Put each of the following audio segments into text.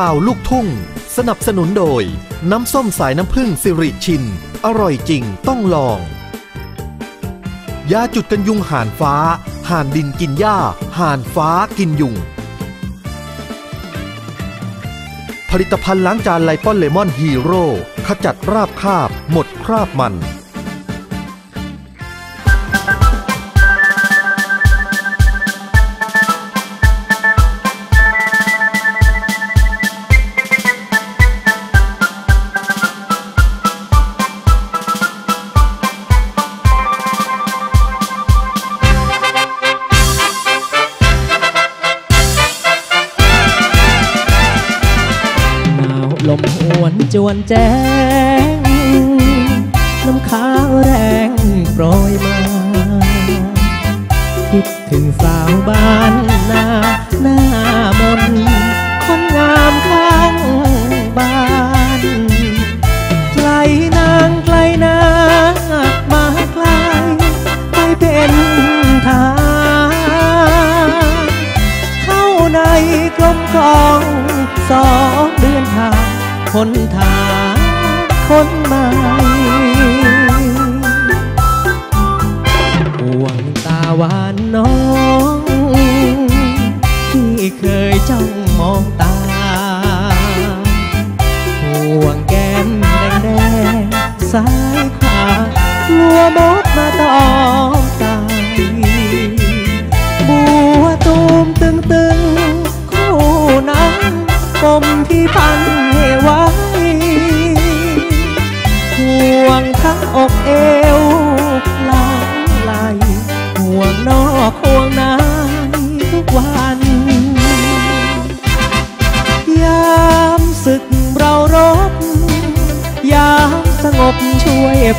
ข่าวลูกทุ่ง สนับสนุนโดย น้ำส้มสายน้ำผึ้งสิริชิน อร่อยจริงต้องลอง ยาจุดกันยุงห่านฟ้า ห่านดินกินหญ้า ห่านฟ้ากินยุง ผลิตภัณฑ์ล้างจานไลป้อนเลมอนฮีโร่ขจัดราบคาบ หมดคราบมัน วนจวนแจ้ มดมาตอมตายบัวตูมตึงตึงคู่นั้นปมที่พันให้ไว้ห่วงทั้งอกเอง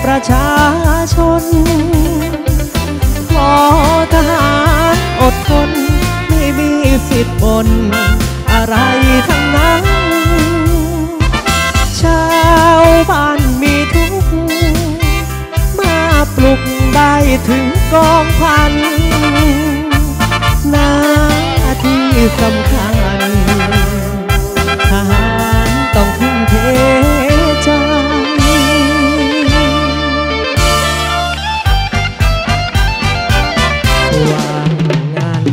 ประชาชน ขอทหารอดทน ไม่มีสิทธิ์บน อะไรทั้งนั้น ชาวบ้านมีทุกข์มาปลุกได้ถึงกองพันหน้าที่สำคัญ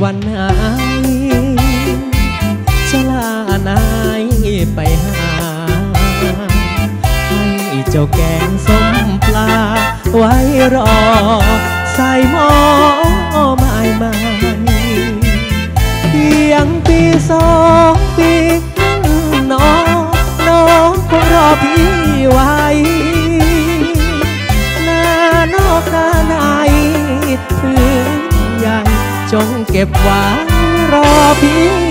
วันไหนจะลานายไปหา ให้เจ้าแกงส้มปลา ไว้รอใส่หม้อไม้ไม้เพียงปีสองปีน้องน้องคงรอพี่ไว้นานอกนา เก็บไว้รอพี่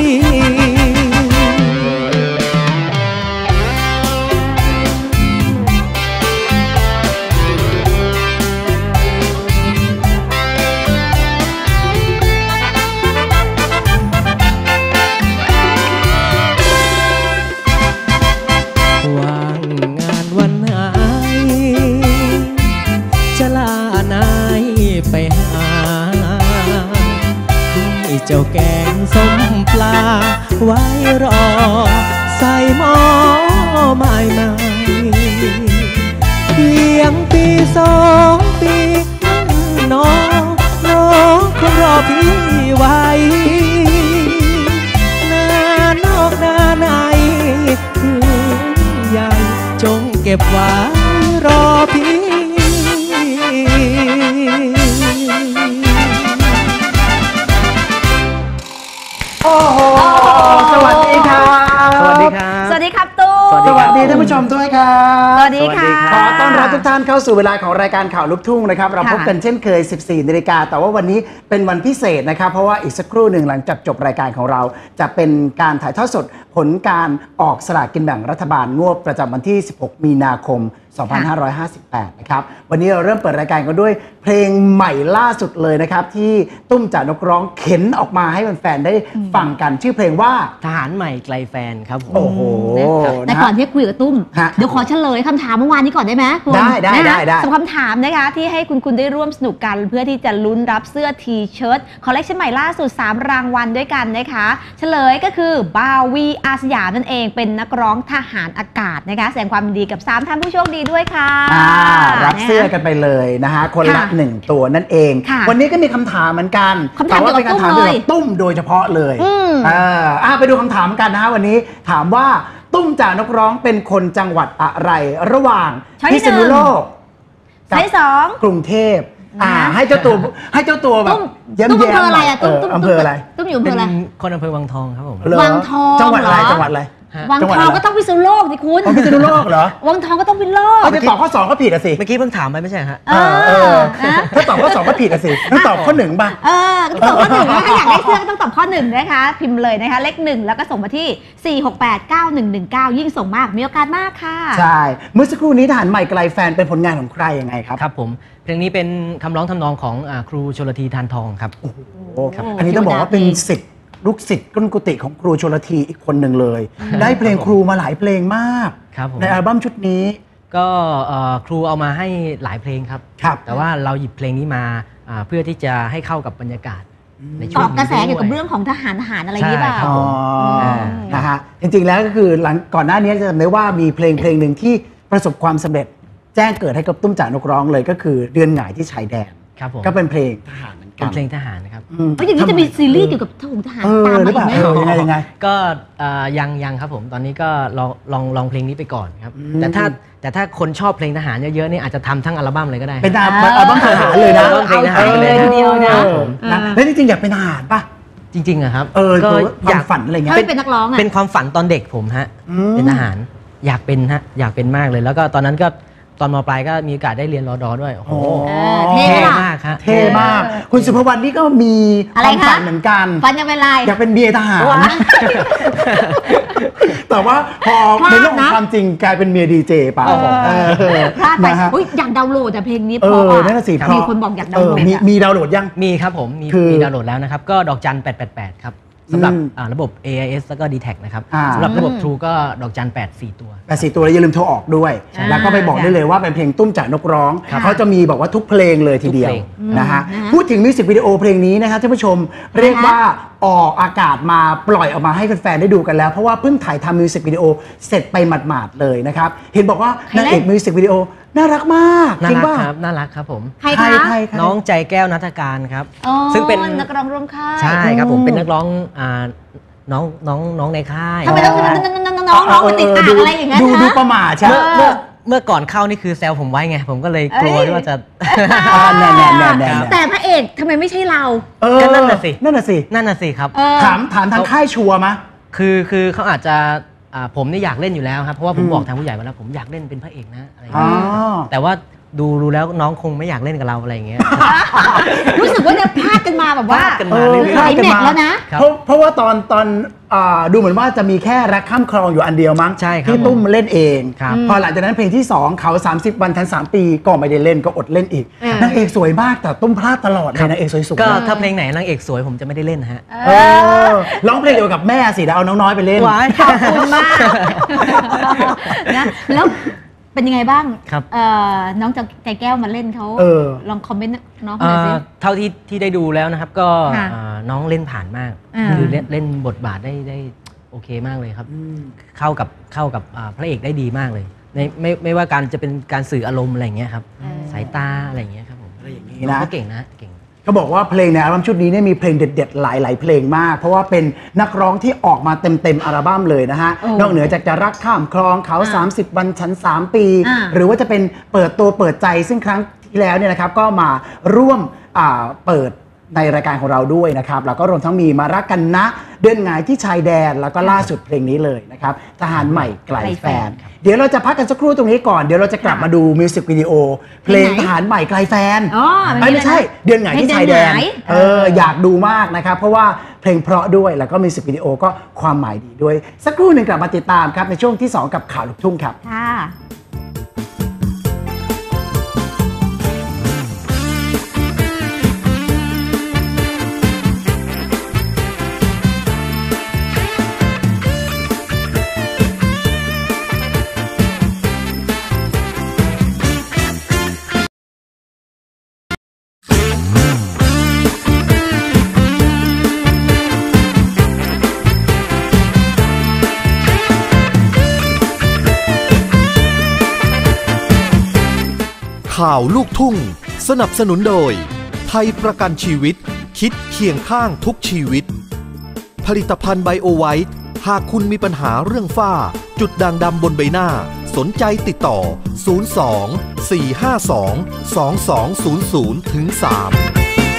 ม้ไม้เพียงปีสองปีน้องน้องคงรอพี่ไว้หน้านอกหน้าในคืนใหญ่จงเก็บไว้รอพี่ วัสสดีควัรัสบดีท่านผู้ชมด้วยครับสวัสดีค่ะขอต้อนรับทุกท่านเข้าสู่เวลาของรายการข่าวลูกทุ่งนะครับเราค่ะพบกันเช่นเคย 14นาฬิกาแต่ว่าวันนี้เป็นวันพิเศษนะครับ เพราะว่าอีกสักครู่หนึ่งหลังจากจบรายการของเรา จะเป็นการถ่ายทอดสดผลการออกสลากกินแบ่งรัฐบาลงวดประจำวันที่ 16 มีนาคม 2558 นะครับ วันนี้เราเริ่มเปิดรายการกันด้วยเพลงใหม่ล่าสุดเลยนะครับ ที่ตุ้มจ่านกร้องเข็นออกมาให้แฟนๆได้ฟังกันชื่อเพลงว่า ทหารใหม่ไกลแฟนครับผม โอ้โหแต่นะฮะก่อนที่คุยกับตุ้ม ฮะเดี๋ยวขอเฉลยคำถามเมื่อวานนี้ก่อนได้ไหมคุณได้ได้นะคะได้ได้สำหรับคำถามนะคะที่ให้คุณคุณได้ร่วมสนุกกัน เพื่อที่จะลุ้นรับเสื้อทีเชิ้ตคอลเลคชันใหม่ล่าสุด 3 รางวัลด้วยกันนะคะ เฉลยก็คือบาวีอาสยามนั่นเองเป็นนักร้องทหารอากาศนะคะแสดงความยินดีกับ 3 ท่านผู้โชคดีด้วยค่ะอ่ารับเสื้อนะคะกันไปเลยนะฮะคนละค่ะหนึ่งตัวนั่นเองค่ะวันนี้ก็มีคำถามเหมือนกันคำถามแต่ว่าเป็นคำถามเกี่เกี่ยยววกักับบตุ้ตุ้มมโดยเฉพาะเลยอืมเอออ่าไปดูคำถามกันนะฮะวันนี้ถามว่าตุ้มจ่านกร้องเป็นคนจังหวัดอะไร ระหว่างช้อยที่พิษณุโลกสายสองกรุงเทพอ่านะให้เจ้าตัวให้เจ้าตัวแบบตุ้มเย้มตุ้มแย้อำเภมออะไรอะตุ้มตุ้มอำเภออะไรตุ้มอยู่อำเภเป็อนอะไรคนอำเภอวังทองครับผมเหรอวังทองจังหวัดอะไรเหรอจังหวัดอะไรฮะ วังจังหวัดทองอะไร ก็ต้องพิษณุโลกสิคุณอ๋อพิษณุโลกเหรอวังทองก็ต้องพิษณุโลก เอาจะตอบข้อสองก็ผิดอะสิ เมื่อกี้เพิ่งถามไปไม่ใช่ฮะ เออเออนะ ถ้าตอบข้อสองก็ผิดอะสิต้องตอบข้อหนึ่งป่ะเออก็ตอบข้อหนึ่งนะถ้าอยากได้เสื้อก็ต้องตอบข้อหนึ่งนะคะ พิมพ์เลยนะคะ เลขหนึ่งแล้วก็ส่งมาที่ 4689119 ยิ่งส่งมากมีโอกาสมากค่ะ ใช่ เมื่อสักครู่นี้ทหารใหม่ไกลแฟนเป็นผลงานของใครยังไงครับครับผมเพลงนี้เป็นคำร้องทำนองของอาครูชลธีทานทองครับ โอ้อันนี้ต้องบอกว่าเป็นสิทธิ์ ลูกศิษย์ก้นกุฏิของครูชลทีอีกคนหนึ่งเลย ได้เพลงครูมาหลายเพลงมาก ครับผมในอัลบั้มชุดนี้ ก็เอ่อครูเอามาให้หลายเพลงครับ ครับ แต่ว่าเราหยิบเพลงนี้มาอ่าเพื่อที่จะให้เข้ากับบรรยากาศในช่ตวองบกระแสนี้เกี่ยวกับด้ เรื่องของทหารทหารอะไรอย่างนี้เปล่า ใช่ครับ อ๋อผมนะฮะจริงๆแล้วก็คือหลังก่อนหน้านี้จะจำได้ว่ามีเพลงเพลงหนึ่งที่ประสบความสำเร็จแจ้งเกิดให้กับตุ้มจ่านกร้องเลยก็คือเดือนหงายที่ชายแดน ครับผม ก็เป็นเพลงทหารเหมือนกั เป็นนเพลงทหารนะครับอืมเพราะอย่างนี้จะมีซีรีส์เกี่ยวกับทหารทหารเออตามหรืมาอเปอีล่ากไหม เออยังไงยังไง ก็เอ่อยังยังครับผมตอนนี้ก็ลองลองลองเพลงนี้ไปก่อนครับ อืม แต่ถ้าแต่ถ้าคนชอบเพลงทหารเยอะๆเนี่ยอาจจะทำทั้งอัลบั้มเลยก็ได้ เป็นอัลอัลบั้มทหารเลยนะอัลบั้มเพลงทหารเอาไปเลยทีเดียวนะ เออนะแล้วจริงๆอยากเป็นทหารป่ะจริงๆอะครับเออก็คือความฝันอะไรเงี้ย ถ้าไม่เป็นนักร้องอะเป็นความฝันตอนเด็กผมฮะอืม เป็นทหารอยากเป็นฮะอยากเป็นมากเลย แล้วก็ตอนนั้นก็ ตอนมปลายก็มีโอกาสได้เรียนรอดอด้วยโอ้โหเออเท่เท่อะมากครับ เท่มาก คุณสุภวรรณนี่ก็มีคอะไรวามคะ ฝันเหมือนกัน ฟันยังเป็นไรอยากเป็นเบียร์ทหาร ว้าแต่ว่าพอพลาดในเรื่องของนะความจริงกลายเป็นเมียดีเจไปเออเออพลาดไปนะฮะ อุ๊ยอยากดาวน์โหลดแต่เพลงนี้เอเพราะออะนั่นนะสิเพราะมีคนบอกอยากดาวน์โหลดเออมีอะ มีดาวน์โหลดยัง มีครับผม มีคือ มีดาวน์โหลดแล้วนะครับ ก็ดอกจัน 888 ครับ สำหรับอืมอ่าระบบ AIS แล้วก็ d t แทนะครับอ่า สำหรับระบบอืม True ก็ดอกจัน 8 4 ตัวแต่สี่ตัวแล้วอย่าลืมโทรออกด้วย ใช่แล้วก็ไปบอกได้เลยว่าเป็นเพลงตุ้มจากนกร้อง ค่ะเขาจะมีบอกว่าทุกเพลงเลยทีเดียวทุกเพลง นะฮะ อืมนะคะพูดถึงมิวสิกวิดีโอเพลงนี้นะครับท่านผู้ชมเรียกว่าออกอากาศมาปล่อยออกมาให้แฟนๆได้ดูกันแล้ว เพราะว่าเพิ่งถ่ายทำมิวสิกวิดีโอเสร็จไปหมาดๆเลยนะครับ เห็นบอกว่าใครนางเล่นเอกมิวสิกวิดีโอน่ารักมากน่าจริงรักป่ะครับน่ารักครับผมใครใครคะใครใคร น้องใจแก้วนัทการครับ อ๋อซึ่งเป็น นักร้องร่วมค่ายใช่ครับผมอืมเป็นนักร้องอ่าน้องน้องน้องในค่าย ทำไมต้องน้องน้องน้องมาติดอ่างอะไรอย่างเงี้ยดูดูคะ ประมาทใช่ไหม เมื่อเมื่อ เมื่อก่อนเข้านี่คือแซวผมไว้ไง ผมก็เลยกลัวเอ้ยว่าจะ อ่าแน่แน่แน่แน่แต่พระเอกทำไมไม่ใช่เรา เออก็นั่นน่ะสิ นั่นน่ะสิ นั่นน่ะสิครับ เออ ถามถามทางค่ายชัวร์มะ คือคือเขาอาจจะอ่าผมนี่อยากเล่นอยู่แล้วครับเพราะว่าผมอืม บอกทางผู้ใหญ่ไว้แล้วผมอยากเล่นเป็นพระเอกนะอะไรอย่างอ๋อ เงี้ยแต่ว่าดูรู้แล้วน้องคงไม่อยากเล่นกับเราอะไรอย่างเงี้ยรู้สึกว่าจะพลาดกันมาแบบว่าพลาดกันเอมาอเรื่อย หลายแมตช์แล้วนะ ครับ เพราะเพราะว่าตอนตอนอ่า ดูเหมือนว่าจะมีแค่รักข้ามคลองอยู่อันเดียวมั้งใช่ครับที่ตุ้มเล่นเองครับพอหลังจากนั้นเพลงที่ 2 เขา 30 วันทัน 3 ปีก็ไม่ได้เล่นก็อดเล่นอีกเออนางเอกสวยมากแต่ตุ้มพลาดตลอดเลยนางเอกสวยๆก็นะถ้าเพลงไหนนางเอกสวยผมจะไม่ได้เล่นนะฮะเออร้องเพลงเดียวกับแม่สิเดี๋ยวเอาน้องน้อยไปเล่นว้ายขอบคุณมากนะแล้ว เป็นยังไงบ้างครับเอ่อน้องใจแก้วมาเล่นเขาเออ ลองคอมเมนต์น้องเขาหน่อยสิเอ่อเท่าที่ที่ได้ดูแล้วนะครับ ก็ค่ะอ่าน้องเล่นผ่านมาก อ่า คือเล่นเล่นบทบาทได้ได้โอเคมากเลยครับเข้ากับเข้ากับอ่าพระเอกได้ดีมากเลยในไม่ไม่ว่าการจะเป็นการสื่ออารมณ์อะไรอย่างเงี้ยครับ เออ สายตาอะไรอย่างเงี้ยครับผมอะไรอย่างนี้น้องนะก็เก่งนะเก่ง เขาบอกว่าเพลงในอัลบั้มชุดนี้เนี่ยมีเพลงเด็ดๆ หลายๆ เพลงมาก เพราะว่าเป็นนักร้องที่ออกมาเต็มๆอัลบั้มเลยนะฮะโอ้นอกเหนือจากจะรักข้ามคลองเขาอ่า30 วันชั้น3 ปีอ่าหรือว่าจะเป็นเปิดตัวเปิดใจซึ่งครั้งที่แล้วเนี่ยนะครับก็มาร่วมอ่าเปิด ในรายการของเราด้วยนะครับ แล้วก็รวมทั้งมีมารักกันนะ เดือนหงายที่ชายแดน แล้วก็ล่าสุดเพลงนี้เลยนะครับ ทหารใหม่ไกลแฟน เดี๋ยวเราจะพักกันสักครู่ตรงนี้ก่อน เดี๋ยวเราจะกลับมาดูมิวสิกวิดีโอ เพลงเพลงไหนทหารใหม่ไกลแฟนอ๋อเอ้ยไม่ใช่ เดือนหงายที่ชายแดนเดือนหงายเออ อยากดูมากนะครับ เพราะว่าเพลงเพราะด้วย แล้วก็มิวสิกวิดีโอก็ความหมายดีด้วย สักครู่หนึ่งกลับมาติดตามครับในช่วงที่ 2 กับข่าวลูกทุ่งครับค่ะ ข่าวลูกทุ่ง สนับสนุนโดย ไทยประกันชีวิต คิดเคียงข้างทุกชีวิต ผลิตภัณฑ์ไบโอไวท์หากคุณมีปัญหาเรื่องฝ้า จุดด่างดำบนใบหน้า สนใจติดต่อ 02 452 2200ถึง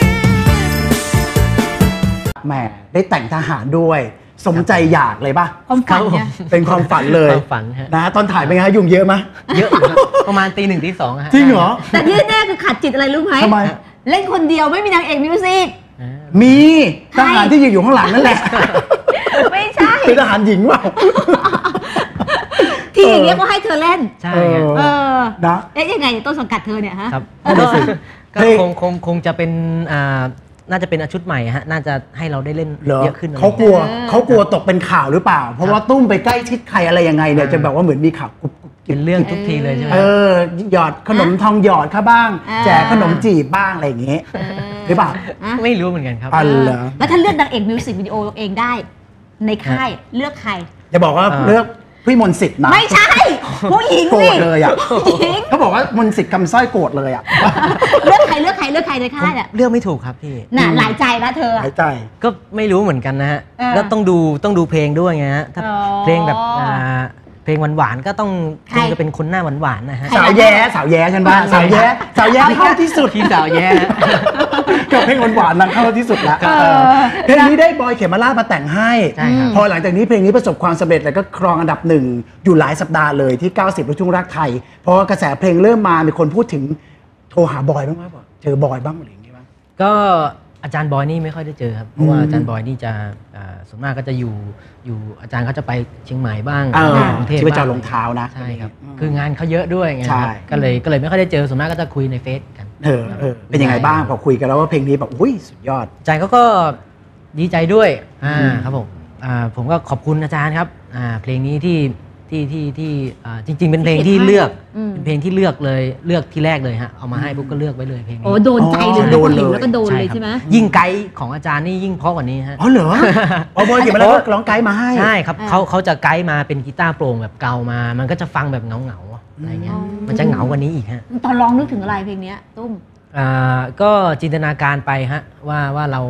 3แหมได้แต่งทหารด้วย สมใจอยากเลยป่ะความฝันเนี่ย เป็นความฝันเลยความฝันฮะ นะตอนถ่ายเป็นไงฮะยุ่งเยอะไหมเยอะอยู่ครับประมาณตีหนึ่งตีสองฮะจริงเหรอ แต่ที่แน่คือขัดจิตอะไรรู้ไหมทำไม เล่นคนเดียวไม่มีนางเอกมิวสิก อ่ามีทใครหารที่ยืนอยู่ข้างหลังนั่นแหละไม่ใช่ เป็นทหารหญิงเปล่า ที่อย่างเงี้ยก็ให้เธอเล่น ใช่เอฮะอเออนะ เอ๊ะยังไงต้นสังกัดเธอเนี่ยฮะ ครับนั่นก็น่ะสิก็เพลง คงคงคงจะเป็นอ่า น่าจะเป็นชุดใหม่ฮะน่าจะให้เราได้เล่นเหรอเยอะขึ้นอะไรเขากลัวเออเขากลัวตกเป็นข่าวหรือเปล่า เพราะว่าตุ้มไปใกล้ชิดใครอะไรยังไงเนี่ยจะแบบว่าเหมือนมีข่าวกุบกุบกิเป็นนเรื่องทุกทีเลยใช่ไหมเออหยอดขนมทองหยอดเข้าบ้าง อ่า แจกขนมจีบบ้างอะไรอย่างเงี้ยเออหรือเปล่าอะไม่รู้เหมือนกันครับอ๋อเหรอแล้วถ้าเลือกนางเอกมิวสิกวิดีโอเองได้ ในค่ายเลือกใครจะบอกว่าอ่า เลือกพี่มนต์สิทธิ์นะ ไม่ใช่ ผู้หญิงโกรสิธเลยอะผู้หญิงเขาบอกว่ามนต์สิทธิ์คำสร้อยโกรธเลยอะเลือกใครเลือกใครเลือกใครในค่ายเนี่ยเลือกไม่ถูกครับพี่น่ะหลายใจแล้วเธออะหายใจก็ไม่รู้เหมือนกันนะฮะเออแล้วต้องดูต้องดูเพลงด้วยไงฮะถ้าอ๋อเพลงแบบอ่า เพลงหวานๆก็ต้องใครคงจะเป็นคนหน้าหวานๆนะฮะใครสาวแย้สาวแย้ฉันบ้างสาวแย้สาวแย้เข้าที่สุดพี่สาวแย่ฮะกับเพลงหวานๆนั้นเข้าที่สุดแล้วเออเออเพลงนี้ได้บอยเขมราชมาแต่งให้ใช่ครับพอหลังจากนี้เพลงนี้ประสบความสำเร็จแล้วก็ครองอันดับหนึ่งอยู่หลายสัปดาห์เลยที่ 90ลูกทุ่งรักไทยเพราะว่ากระแสเพลงเริ่มมามีคนพูดถึงโทรหาบอยบ้างไหมบอกเจอบอยบ้างอะไรอย่างงี้บ้างก็ อาจารย์บอยนี่ไม่ค่อยได้เจอครับเพราะว่าอืมอาจารย์บอยนี่จะอ่าส่วนมากก็จะอยู่อยู่อาจารย์เขาจะไปเชียงใหม่บ้างเอออยู่กรุงเทพที่ไปบ้างเจาะรองเท้านะใช่ครับอืมคืองานเขาเยอะด้วยไงใช่ครับก็เลยก็เลยไม่ค่อยได้เจอส่วนมากก็จะคุยในเฟซกันเออเออเป็นยังไงบ้างพอคุยกันแล้วว่าเพลงนี้แบบอุ้ยสุดยอดอาจารย์เขาก็ดีใจด้วยอ่าอืมครับผมอ่าผมก็ขอบคุณอาจารย์ครับอ่าเพลงนี้ที่ ที่ที่ที่อ่าจริง ๆ เป็นเพลงที่เลือกอืม เป็นเพลงที่เลือกเลยเลือกที่แรกเลยฮะเอามาให้ปุ๊บก็เลือกไว้เลยเพลงนี้โอ้โดนใจเลยโดโดนนเลยแล้วก็โดนเลยครับใช่ไหม ยิ่งไกด์ของอาจารย์นี่ยิ่งเพราะกว่านี้ฮะ อ๋อเหรออ๋อบอยเขมราชก็ร้องไกด์มาให้ ใช่ครับอ่า เขาเขาจะไกด์มาเป็นกีตาร์โปร่งแบบเกามา มันก็จะฟังแบบเงาเงาๆอะไรเงี้ยอ๋อมันจะเหงากว่านี้อีกฮะตอนร้องนึกถึงอะไรเพลงเนี้ยตุ้ม อ่าก็จินตนาการไปฮะว่าว่าเรา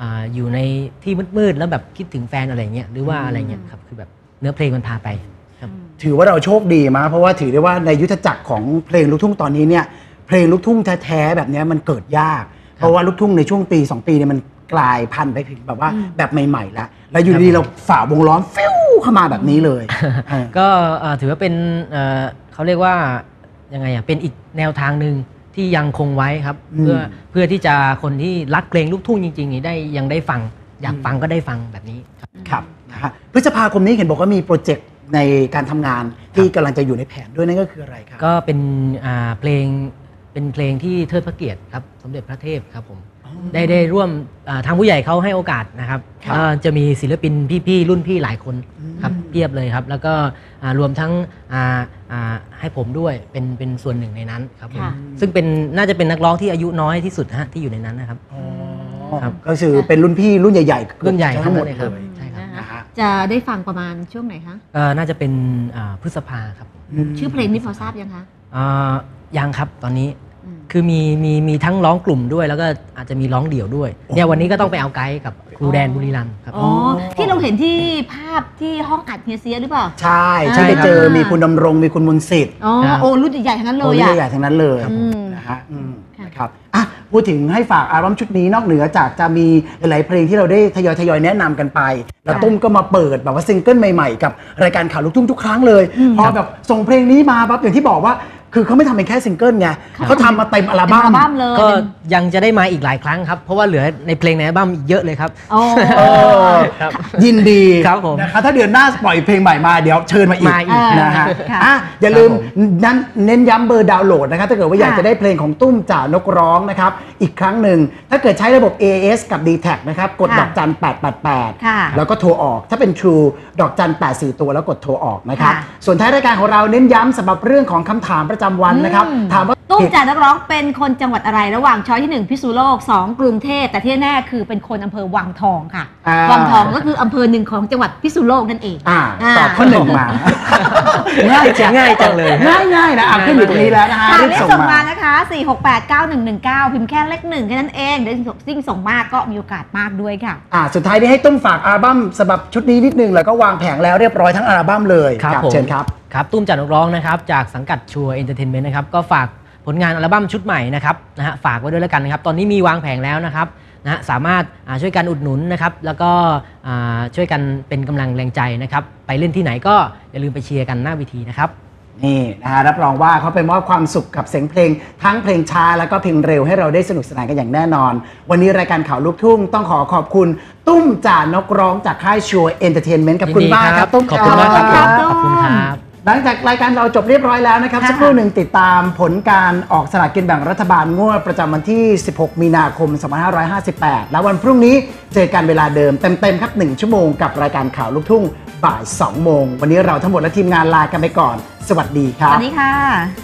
อ่าอยู่ในที่มืดๆแล้วแบบคิดถึงแฟนอะไรเงี้ยหรือว่าอะไรเงี้ยครับคือแบบเนื้อเพลงมันพาไปครับ ถือว่าเราโชคดีมากเพราะว่าถือได้ว่าในยุทธจักรของเพลงลูกทุ่งตอนนี้เนี่ยเพลงลูกทุ่งแท้ๆแบบเนี้ยมันเกิดยาก เพราะว่าลูกทุ่งในช่วงปี 2 ปีเนี่ยมันกลายพันธุ์ไปถึงแบบว่าแบบใหม่ๆแล้วแล้วอยู่ดีครับเราฝ่าวงล้อมฟิวเข้ามาแบบนี้เลยเออก็เอ่อถือว่าเป็นเอ่อเขาเรียกว่ายังไงอะเป็นอีกแนวทางหนึ่งที่ยังคงไว้ครับอืมเพื่อเพื่อที่จะคนที่รักเพลงลูกทุ่งจริงๆนี่ได้ยังได้ฟัง อยากฟังก็ได้ฟังแบบนี้ครับครับนะฮะพฤษภาคมนี้เห็นบอกว่ามีโปรเจกต์ ในการทำงานที่กำลังจะอยู่ในแผนด้วยนั่นก็คืออะไรครับ ก็เป็นอ่าเพลงเป็นเพลงที่เทิดพระเกียรติครับสมเด็จพระเทพครับผมได้ได้ร่วมอ่าทางผู้ใหญ่เขาให้โอกาสนะครับครับก็จะมีศิลปินพี่ๆรุ่นพี่หลายคนครับเพียบเลยครับ แล้วก็อ่ารวมทั้งอ่าอ่าให้ผมด้วยเป็นเป็นส่วนหนึ่งในนั้นครับผมค่ะ ซึ่งเป็นน่าจะเป็นนักร้องที่อายุน้อยที่สุดฮะที่อยู่ในนั้นนะครับอ๋อครับก็คือเป็นรุ่นพี่รุ่นใหญ่ๆรุ่นใหญ่ทั้งหมดทั้งนั้นเลยครับเลยใช่ครับนะฮะ จะได้ฟังประมาณช่วงไหนคะ เอ่อน่าจะเป็นอ่าพฤษภาครับมชื่อเพลงนี้พอทราบยังคะอ่ายังครับตอนนี้อืมคือมีมีมีทั้งร้องกลุ่มด้วย แล้วก็อาจจะมีร้องเดี่ยวด้วยเนี่ยวันนี้ก็ต้องไปเอาไกด์กับครูแดนบุรีรัมย์ครับ อ๋อที่เราเห็นที่ภาพที่ห้องอัดเฮียเซียหรือเปล่า ใช่ใช่ที่ไปครับเจอมีคุณดำรงมีคุณมนต์สิทธิ์อ๋อ ครับ โอ้รุ่นใหญ่ๆทั้งนั้นเลโอ้ยยอะใหญ่ๆทั้งนั้นเลยอืม นะฮะอืม พูดถึงให้ฝากอัลบั้มชุดนี้นอกเหนือจากจะมีหลายๆเพลงที่เราได้ทยอยทยอยๆแนะนำกันไป แล้วตุ้มก็มาเปิดแบบว่าซิงเกิลใหม่ๆ กับรายการข่าวลูกทุ่งทุกครั้งเลยพอแบบส่งเพลงนี้มาปั๊บอย่างที่บอกว่า คือเขาไม่ทำเป็นแค่ซิงเกิลไงเขาทำมาเต็มอัลเป็นบั้อัมลบั้มเลย ก็ยังจะได้มาอีกหลายครั้งครับ เพราะว่าเหลือในเพลงในอัลบั้มอีกเยอะเลยครับ โอ้ เออครับ ยินดีครับผมนะคะถ้าเดือนหน้าปล่อยเพลงใหม่มาเดี๋ยวเชิญมาอีกมาอีกนะฮะค่ะอะอย่าลืมครับผมนั้นเน้นย้ำเบอร์ดาวน์โหลดนะครับถ้าเกิดว่าอยากค่ะ จะได้เพลงของตุ้มจ่านกร้องนะครับ อีกครั้งหนึ่ง ถ้าเกิดใช้ระบบ AS กับ d t แทนะครับ กดค่ะดอกจัน 888ค่ะแล้วก็โทรออก ถ้าเป็น True ดอกจัน 84 ตัวแล้วกดโทรออกนะครับค่ะส่วนท้ายรายการของเราเน้นย้ำสำหรับเรื่องของคำถามประจำวันนะครับอืมถามว่า ตุ้มจ่านักร้องเป็นคนจังหวัดอะไรระหว่างช้อยที่1พิษณุโลก2กรุงเทพแต่ที่แน่ๆคือเป็นคนอำเภอวังทองค่ะอ่า วังทองก็คืออำเภอหนึ่งของจังหวัดพิษณุโลกนั่นเองอ่าอ่าตอบข้อหนึ่งมา ง่ายจังง่ายจังเลยง่ายง่ายๆนะอะขึ้นอยู่ตรงนี้แล้วนะฮะค่ะรีบรีบส่งส่งมามานะคะ 4689119 พิมพ์แค่เลขหนึ่งแค่นั้นเองเดี๋ยวยิ่งส่งมากก็มีโอกาสมากด้วยค่ะ อ่าสุดท้ายนี้ให้ตุ้มฝากอัลบั้มสำหรับชุดนี้นิดนึงแล้วก็วางแผงแล้วเรียบร้อยทั้งอัลบั้มเลยครับผม เชิญครับ ครับ ตุ้มจัดนักร้องนะครับ จากสังกัดชัวเอนเตอร์เทนเมนต์นะครับ ก็ฝาก ผลงานอัลบั้มชุดใหม่นะครับนะฮะฝากไว้ด้วยแล้วกันนะครับ ตอนนี้มีวางแผงแล้วนะครับนะฮะสามารถอ่าช่วยกันอุดหนุนนะครับ แล้วก็อ่าช่วยกันเป็นกำลังแรงใจนะครับ ไปเล่นที่ไหนก็อย่าลืมไปเชียร์กันหน้าเวทีนะครับนี่นะฮะรับรองว่าเขาไปมอบความสุขกับเสียงเพลง ทั้งเพลงช้าแล้วก็เพลงเร็วให้เราได้สนุกสนานกันอย่างแน่นอน วันนี้รายการข่าวลูกทุ่งต้องขอขอบคุณ ตุ้มจ่านกร้องจากค่ายชัวเอนเตอร์เทนเมนต์กับคุณยินดีมากครับตุ้มขอบคุณมากครับครัขอบคุณครับ หลังจากรายการเราจบเรียบร้อยแล้วนะครับค่ะสักครู่หนึ่งติดตามผลการออกสลากกินแบ่งรัฐบาลงวดประจำวันที่ 16 มีนาคม 2558 แล้ววันพรุ่งนี้เจอกันเวลาเดิมเต็มๆครับ 1 ชั่วโมงกับรายการข่าวลูกทุ่งบ่าย 2 โมง วันนี้เราทั้งหมดและทีมงานลากันไปก่อน สวัสดีคสรับวัสดีค่ะ